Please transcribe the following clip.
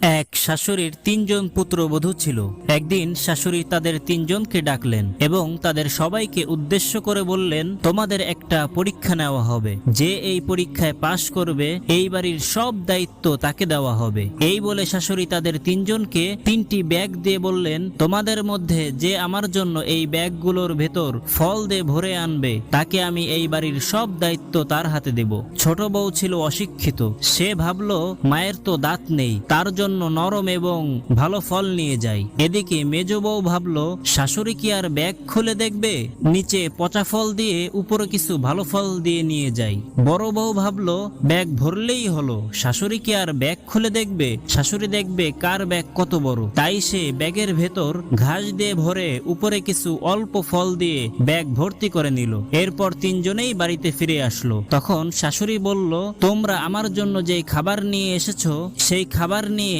এক শাশুড়ির তিনজন পুত্রবধূ ছিল। একদিন শাশুড়ি তাদের তিনজনকে ডাকলেন এবং তাদের সবাইকে উদ্দেশ্য করে বললেন, তোমাদের একটা পরীক্ষা নেওয়া হবে। যে এই পরীক্ষায় পাশ করবে, এই বাড়ির সব দায়িত্ব তাকে দেওয়া হবে। এই বলে শাশুড়ি তাদের তিনজনকে তিনটি ব্যাগ দিয়ে বললেন, তোমাদের মধ্যে যে আমার জন্য এই ব্যাগগুলোর ভেতর ফল দিয়ে ভরে আনবে, তাকে আমি এই বাড়ির সব দায়িত্ব তার হাতে দেব। ছোট বউ ছিল অশিক্ষিত। সে ভাবলো, মায়ের তো দাঁত নেই, তার জন্য নরম এবং ভালো ফল নিয়ে যাই। এদিকে মেজ বউ ভাবলো, শাশুড়ি কি আর ব্যাগ খুলে দেখবে? নিচে পচা ফল দিয়ে উপরে কিছু ভালো ফল দিয়ে নিয়ে যাই। বড় বউ ভাবলো, ব্যাগ ভরলেই হলো। শাশুড়ি কি আর ব্যাগ খুলে দেখবে? শাশুড়ি দেখবে কার ব্যাগ কত বড়। তাই সে ব্যাগের ভেতর ঘাস দিয়ে ভরে উপরে কিছু অল্প ফল দিয়ে ব্যাগ ভর্তি করে নিল। এরপর তিনজনেই বাড়িতে ফিরে আসলো। তখন শাশুড়ি বলল, তোমরা আমার জন্য যে খাবার নিয়ে এসেছ, সেই খাবার নিয়ে